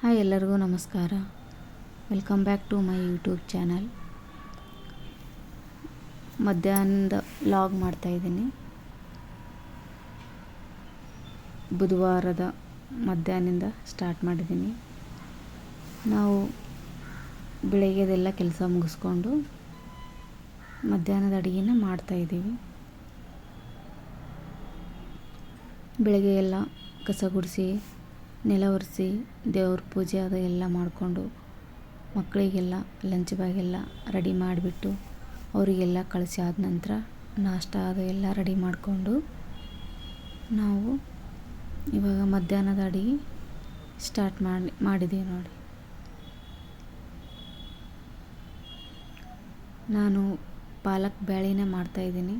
Hi ಎಲ್ಲರಿಗೂ ನಮಸ್ಕಾರ. Welcome back to my YouTube channel ಮಧ್ಯಾಹ್ನದ ಲಾಗ್ ಮಾಡ್ತಾಯಿದ್ದೀನಿ ಬುಧವಾರದ ಮಧ್ಯಾಹ್ನದಿಂದ ಸ್ಟಾರ್ಟ್ ಮಾಡಿದ್ದೀನಿ. ನಾವು ಬೆಳಗ್ಗೆದೆಲ್ಲ ಕೆಲಸ ಮುಗಿಸ್ಕೊಂಡು ಮಧ್ಯಾಹ್ನದ ಅಡುಗೆನ ಮಾಡ್ತಾಯಿದ್ದೀವಿ ಬೆಳಗ್ಗೆ ಎಲ್ಲ ಕಸ ಗುಡಿಸಿ ನೆಲ ಒರೆಸಿ ದೇವ್ರ ಪೂಜೆ ಅದು ಎಲ್ಲ ಮಾಡಿಕೊಂಡು ಮಕ್ಕಳಿಗೆಲ್ಲ ಲಂಚ್ ಬ್ಯಾಗೆಲ್ಲ ರೆಡಿ ಮಾಡಿಬಿಟ್ಟು ಅವರಿಗೆಲ್ಲ ಕಳಿಸಿ ಆದ ನಂತರ ನಾಷ್ಟ ಅದು ಎಲ್ಲ ರೆಡಿ ಮಾಡಿಕೊಂಡು ನಾವು ಇವಾಗ ಮಧ್ಯಾಹ್ನದ ಅಡುಗೆ ಸ್ಟಾರ್ಟ್ ಮಾಡಿ ಮಾಡಿದ್ದೀವಿ ನೋಡಿ. ನಾನು ಪಾಲಕ್ ಬ್ಯಾಳಿನ ಮಾಡ್ತಾಯಿದ್ದೀನಿ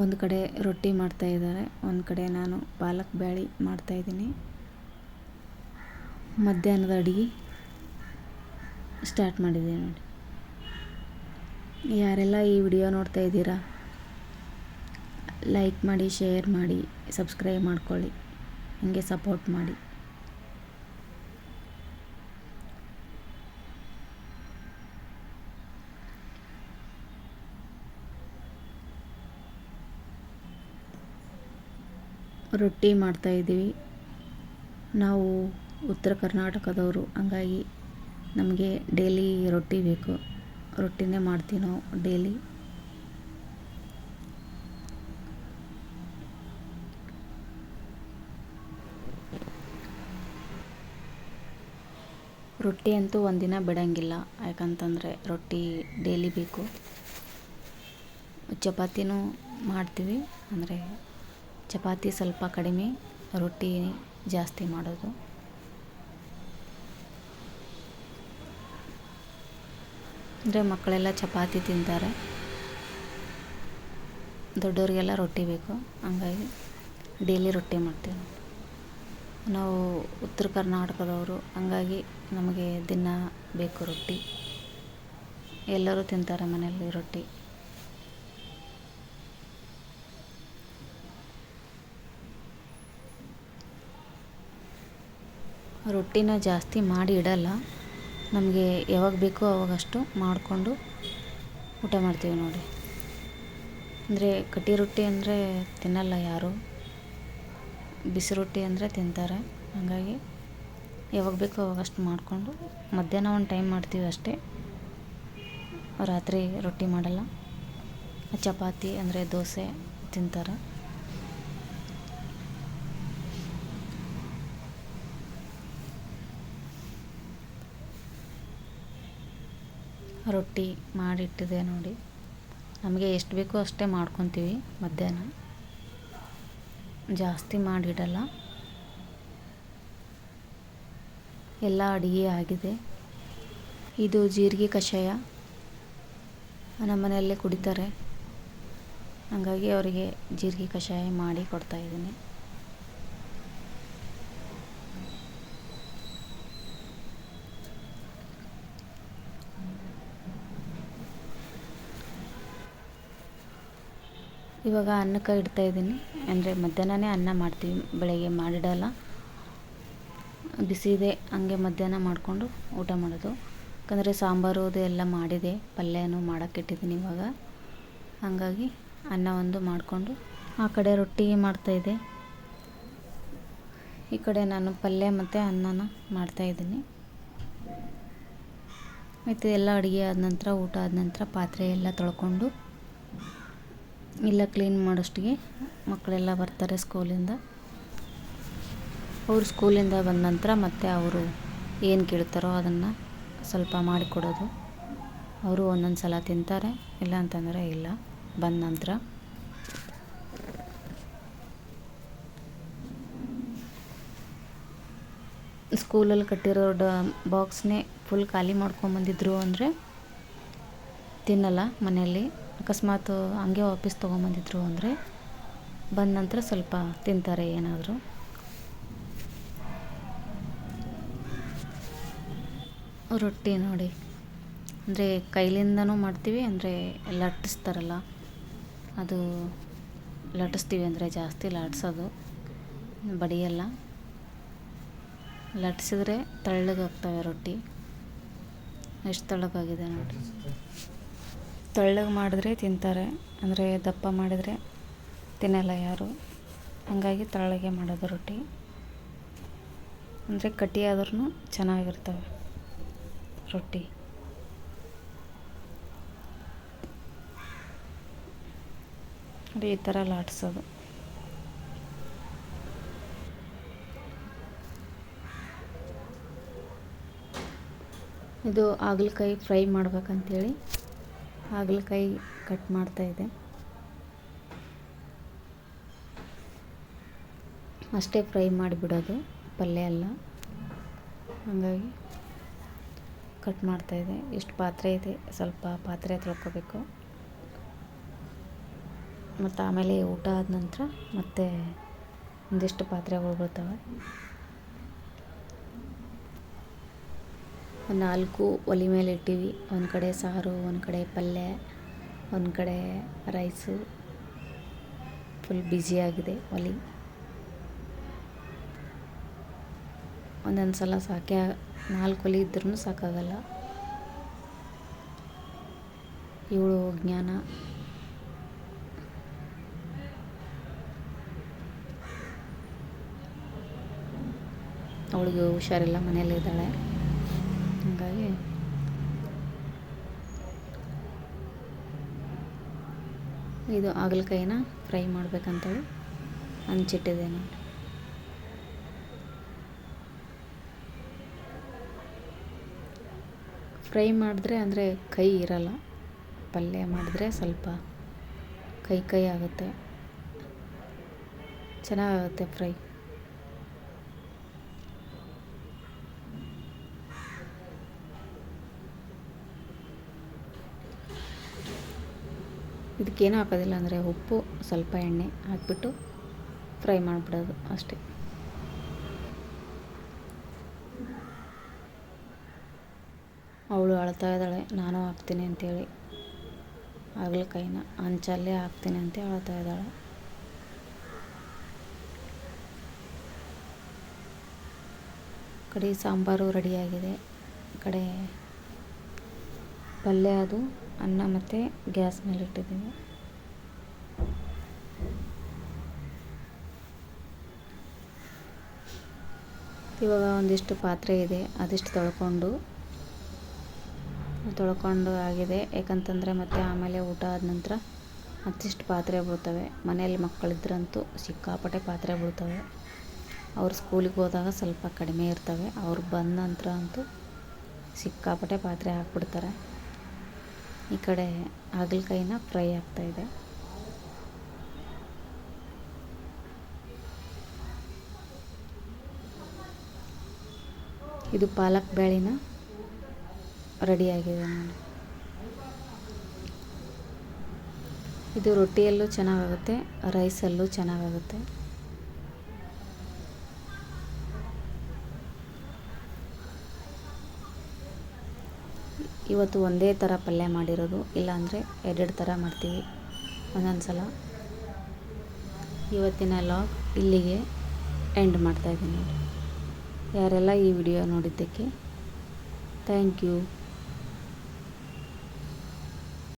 ಒಂದು ಕಡೆ ರೊಟ್ಟಿ ಮಾಡ್ತಾ ಇದ್ದಾರೆ, ಒಂದು ಕಡೆ ನಾನು ಪಾಲಕ್ ಬ್ಯಾಳಿ ಮಾಡ್ತಾಯಿದ್ದೀನಿ ಮಧ್ಯಾಹ್ನದ ಅಡುಗೆ ಸ್ಟಾರ್ಟ್ ಮಾಡಿದ್ದೀನಿ ನೋಡಿ. ಯಾರೆಲ್ಲ ಈ ವಿಡಿಯೋ ನೋಡ್ತಾ ಇದ್ದೀರಾ ಲೈಕ್ ಮಾಡಿ ಶೇರ್ ಮಾಡಿ ಸಬ್ಸ್ಕ್ರೈಬ್ ಮಾಡ್ಕೊಳ್ಳಿ, ಹಿಂಗೆ ಸಪೋರ್ಟ್ ಮಾಡಿ. ರೊಟ್ಟಿ ಮಾಡ್ತಾಯಿದ್ದೀವಿ ನಾವು ಉತ್ತರ ಕರ್ನಾಟಕದವರು, ಹಂಗಾಗಿ ನಮಗೆ ಡೈಲಿ ರೊಟ್ಟಿ ಬೇಕು. ರೊಟ್ಟಿನೇ ಮಾಡ್ತೀವಿ ನಾವು ಡೈಲಿ. ರೊಟ್ಟಿ ಅಂತೂ ಒಂದಿನ ಬಿಡೋಂಗಿಲ್ಲ, ಯಾಕಂತಂದರೆ ರೊಟ್ಟಿ ಡೈಲಿ ಬೇಕು. ಚಪಾತಿನೂ ಮಾಡ್ತೀವಿ, ಅಂದರೆ ಚಪಾತಿ ಸ್ವಲ್ಪ ಕಡಿಮೆ, ರೊಟ್ಟಿ ಜಾಸ್ತಿ ಮಾಡೋದು. ಅಂದರೆ ಮಕ್ಕಳೆಲ್ಲ ಚಪಾತಿ ತಿಂತಾರೆ. ದೊಡ್ಡವರಿಗೆಲ್ಲ ರೊಟ್ಟಿ ಬೇಕು, ಹಂಗಾಗಿ ಡೈಲಿ ರೊಟ್ಟಿ ಮಾಡ್ತೀವಿ ನಾವು. ಉತ್ತರ ಕರ್ನಾಟಕದವರು, ಹಂಗಾಗಿ ನಮಗೆ ದಿನ ಬೇಕು ರೊಟ್ಟಿ. ಎಲ್ಲರೂ ತಿಂತಾರೆ ಮನೆಯಲ್ಲಿ ರೊಟ್ಟಿ. ರೊಟ್ಟಿನ ಜಾಸ್ತಿ ಮಾಡಿ ಇಡಲ್ಲ. ನಮಗೆ ಯಾವಾಗ ಬೇಕೋ ಅವಾಗಷ್ಟು ಮಾಡಿಕೊಂಡು ಊಟ ಮಾಡ್ತೀವಿ ನೋಡಿ. ಅಂದರೆ ಕಟ್ಟಿ ರೊಟ್ಟಿ ಅಂದರೆ ತಿನ್ನಲ್ಲ ಯಾರು. ಬಿಸಿ ರೊಟ್ಟಿ ಅಂದರೆ ತಿಂತಾರೆ. ಹಾಗಾಗಿ ಯಾವಾಗ ಬೇಕೋ ಅವಾಗಷ್ಟು ಮಾಡಿಕೊಂಡು ಮಧ್ಯಾಹ್ನ ಒಂದು ಟೈಮ್ ಮಾಡ್ತೀವಿ ಅಷ್ಟೇ. ರಾತ್ರಿ ರೊಟ್ಟಿ ಮಾಡಲ್ಲ. ಚಪಾತಿ ಅಂದರೆ ದೋಸೆ ತಿಂತಾರೆ. ರೊಟ್ಟಿ ಮಾಡಿಟ್ಟಿದೆ ನೋಡಿ. ನಮಗೆ ಎಷ್ಟು ಬೇಕೋ ಅಷ್ಟೇ ಮಾಡ್ಕೊತೀವಿ ಮಧ್ಯಾಹ್ನ. ಜಾಸ್ತಿ ಮಾಡಿಡಲ್ಲ. ಎಲ್ಲ ಅಡುಗೆ ಆಗಿದೆ. ಇದು ಜೀರಿಗೆ ಕಷಾಯ. ನಮ್ಮ ಮನೆಯಲ್ಲೇ ಕುಡಿತಾರೆ. ಹಾಗಾಗಿ ಅವರಿಗೆ ಜೀರಿಗೆ ಕಷಾಯ ಮಾಡಿ ಕೊಡ್ತಾಯಿದ್ದೀನಿ ಇವಾಗ ಅನ್ನಕ್ಕೆ ಇಡ್ತಾ ಇದ್ದೀನಿ. ಅಂದರೆ ಮಧ್ಯಾಹ್ನನೇ ಅನ್ನ ಮಾಡ್ತೀವಿ, ಬೆಳಗ್ಗೆ ಮಾಡಿಡಲ್ಲ. ಬಿಸಿದೆ ಹಂಗೆ ಮಧ್ಯಾಹ್ನ ಮಾಡಿಕೊಂಡು ಊಟ ಮಾಡೋದು. ಯಾಕಂದರೆ ಸಾಂಬಾರು ಅದು ಎಲ್ಲ ಮಾಡಿದೆ, ಪಲ್ಯನೂ ಮಾಡೋಕ್ಕಿಟ್ಟಿದ್ದೀನಿ ಇವಾಗ. ಹಾಗಾಗಿ ಅನ್ನ ಒಂದು ಮಾಡಿಕೊಂಡು ಆ ಕಡೆ ರೊಟ್ಟಿ ಮಾಡ್ತಾಯಿದ್ದೆ ಈ ಕಡೆ ನಾನು ಪಲ್ಯ ಮತ್ತು ಅನ್ನನ ಮಾಡ್ತಾಯಿದ್ದೀನಿ ಮತ್ತು ಎಲ್ಲ ಅಡುಗೆ ಆದ ನಂತರ, ಊಟ ಆದ ನಂತರ ಪಾತ್ರೆ ಎಲ್ಲ ತೊಳ್ಕೊಂಡು ಎಲ್ಲ ಕ್ಲೀನ್ ಮಾಡೋಷ್ಟಿಗೆ. ಮಕ್ಕಳೆಲ್ಲ ಬರ್ತಾರೆ ಸ್ಕೂಲಿಂದ ಅವರು ಸ್ಕೂಲಿಂದ ಬಂದ ನಂತರ ಮತ್ತೆ ಅವರು ಏನು ಕೇಳ್ತಾರೋ ಅದನ್ನು ಸ್ವಲ್ಪ ಮಾಡಿಕೊಡೋದು. ಅವರು ಒಂದೊಂದು ಸಲ ತಿಂತಾರೆ, ಇಲ್ಲ ಅಂತಂದರೆ ಇಲ್ಲ, ಬಂದ ನಂತರ. ಸ್ಕೂಲಲ್ಲಿ ಕಟ್ಟಿರೋ ಡ ಬಾಕ್ಸ್ನೇ ಫುಲ್ ಖಾಲಿ ಮಾಡ್ಕೊಂಬಂದಿದ್ರು ಅಂದರೆ ತಿನ್ನಲ್ಲ ಮನೆಯಲ್ಲಿ. ಅಕಸ್ಮಾತ್ ಹಂಗೆ ವಾಪಸ್ ತೊಗೊಂಬಂದಿದ್ರು ಅಂದರೆ ಬಂದ ನಂತರ ಸ್ವಲ್ಪ ತಿಂತಾರೆ ಏನಾದರೂ. ರೊಟ್ಟಿ ನೋಡಿ. ಅಂದರೆ ಕೈಲಿಂದನೂ ಮಾಡ್ತೀವಿ, ಅಂದರೆ ಲಟ್ಟಿಸ್ತಾರಲ್ಲ, ಅದು ಲಟ್ಟಿಸ್ತೀವಿ ಅಂದರೆ ಜಾಸ್ತಿ ಲಟ್ಸೋದು ಬಡಿಯಲ್ಲ. ಲಟ್ಟಿಸಿದ್ರೆ ತಳ್ಳಗಾಗ್ತವೆ ರೊಟ್ಟಿ. ಎಷ್ಟು ತಳ್ಳಗಾಗಿದೆ ನೋಡಿ. ತೆಳ್ಳಗೆ ಮಾಡಿದ್ರೆ ತಿಂತಾರೆ. ಅಂದರೆ ದಪ್ಪ ಮಾಡಿದರೆ ತಿನ್ನಲ್ಲ ಯಾರು. ಹಾಗಾಗಿ ತೆಳ್ಳಗೆ ಮಾಡೋದು ರೊಟ್ಟಿ. ಅಂದರೆ ಕಟ್ಟಿಯಾದ್ರೂ ಚೆನ್ನಾಗಿರ್ತವೆ ರೊಟ್ಟಿ. ಅದು ಈ ಥರ ಲಾಟ್ಸೋದು ಇದು ಹಾಗಲಕಾಯಿ ಫ್ರೈ ಮಾಡ್ಬೇಕಂತೇಳಿ. ಹಾಗಲಕಾಯಿ ಕಟ್ ಮಾಡ್ತಾಯಿದ್ದೆ ಅಷ್ಟೇ ಫ್ರೈ ಮಾಡಿಬಿಡೋದು, ಪಲ್ಯ ಎಲ್ಲ ಹಾಗಾಗಿ ಕಟ್ ಮಾಡ್ತಾಯಿದ್ದೆ ಇಷ್ಟು ಪಾತ್ರೆ ಇದೆ? ಸ್ವಲ್ಪ ಪಾತ್ರೆ ತೊಳ್ಕೊಬೇಕು ಮತ್ತು ಆಮೇಲೆ ಊಟ ಆದ ನಂತರ ಮತ್ತೆ ಒಂದಿಷ್ಟು ಪಾತ್ರೆಗಳು ಬರ್ತವೆ. ನಾಲ್ಕು ಒಲೆ ಮೇಲೆ ಇಟ್ಟೀವಿ. ಒಂದು ಕಡೆ ಸಾರು, ಒಂದು ಕಡೆ ಪಲ್ಯ, ಒಂದು ಕಡೆ ರೈಸು ಫುಲ್ ಬ್ಯುಸಿಯಾಗಿದೆ ಒಲೆ. ಒಂದೊಂದು ಸಲ ಸಾಕೆ ನಾಲ್ಕು ಒಲೆ ಇದ್ರೂ ಸಾಕಾಗಲ್ಲ. ಇವಳು ಜ್ಞಾನ. ಅವಳಿಗೆ ಹುಷಾರಿಲ್ಲ ಮನೆಯಲ್ಲಿದ್ದಾಳೆ ಹಾಗಾಗಿ. ಇದು ಹಾಗಲಕಾಯಿನ ಫ್ರೈ ಮಾಡ್ಬೇಕಂತೇಳಿ ಹಂಚಿಟ್ಟಿದೆ ನೋಡಿ ಫ್ರೈ ಮಾಡಿದ್ರೆ ಅಂದರೆ ಕೈ ಇರಲ್ಲ, ಪಲ್ಯ ಮಾಡಿದ್ರೆ ಸ್ವಲ್ಪ ಕೈ ಕೈ ಆಗುತ್ತೆ. ಚೆನ್ನಾಗಾಗುತ್ತೆ ಫ್ರೈ. ಇದಕ್ಕೇನು ಹಾಕೋದಿಲ್ಲ ಅಂದರೆ ಉಪ್ಪು, ಸ್ವಲ್ಪ ಎಣ್ಣೆ ಹಾಕಿಬಿಟ್ಟು ಫ್ರೈ ಮಾಡಿಬಿಡೋದು ಅಷ್ಟೇ. ಅವಳು ಅಳ್ತಾ ಇದ್ದಾಳೆ, ನಾನು ಹಾಕ್ತೀನಿ ಅಂತೇಳಿ. ಹಾಗಲಕಾಯಿನ ಹಂಚಲ್ಲೇ ಹಾಕ್ತೀನಿ ಅಂತ ಅಳ್ತಾ ಇದ್ದಾಳೆ. ಕಡೆ ಸಾಂಬಾರು ರೆಡಿಯಾಗಿದೆ, ಕಡೆ ಪಲ್ಯ ಅದು. ಅನ್ನ ಮತ್ತು ಗ್ಯಾಸ್ ಮೇಲೆ ಇಟ್ಟಿದ್ದೀನಿ. ಇವಾಗ ಒಂದಿಷ್ಟು ಪಾತ್ರೆ ಇದೆ, ಅದಿಷ್ಟು ತೊಳ್ಕೊಂಡು ತೊಳ್ಕೊಂಡು ಆಗಿದೆ. ಯಾಕಂತಂದರೆ ಮತ್ತೆ ಆಮೇಲೆ ಊಟ ಆದ ನಂತರ ಮತ್ತಿಷ್ಟು ಪಾತ್ರೆ ಬೀಳ್ತವೆ. ಮನೆಯಲ್ಲಿ ಮಕ್ಕಳಿದ್ರಂತೂ ಸಿಕ್ಕಾಪಟ್ಟೆ ಪಾತ್ರೆ ಬೀಳ್ತವೆ. ಅವ್ರು ಸ್ಕೂಲಿಗೆ ಹೋದಾಗ ಸ್ವಲ್ಪ ಕಡಿಮೆ ಇರ್ತವೆ. ಅವ್ರು ಬಂದ ನಂತರ ಅಂತೂ ಸಿಕ್ಕಾಪಟ್ಟೆ ಪಾತ್ರೆ ಹಾಕ್ಬಿಡ್ತಾರೆ. ಈ ಕಡೆ ಹಾಗಲಕಾಯಿನ ಫ್ರೈ ಆಗ್ತಾಯಿದೆ ಇದು. ಪಾಲಕ್ ಬೇಳೆನ ರೆಡಿಯಾಗಿದೆ ನೋಡಿ. ಇದು ರೊಟ್ಟಿಯಲ್ಲೂ ಚೆನ್ನಾಗಾಗುತ್ತೆ, ರೈಸಲ್ಲೂ ಚೆನ್ನಾಗಾಗುತ್ತೆ. ಇವತ್ತು ಒಂದೇ ಥರ ಪಲ್ಯ ಮಾಡಿರೋದು, ಇಲ್ಲಾಂದರೆ ಎರಡೆರಡು ಥರ ಮಾಡ್ತೀವಿ. ಒಂದೊಂದು ಸಲ ಇವತ್ತಿನ ಲಾಗ್ ಇಲ್ಲಿಗೆ ಎಂಡ್ ಮಾಡ್ತಾಯಿದ್ದೀನಿ ನೋಡಿ ಯಾರೆಲ್ಲ ಈ ವಿಡಿಯೋ ನೋಡಿದ್ದಕ್ಕೆ ಥ್ಯಾಂಕ್ ಯು.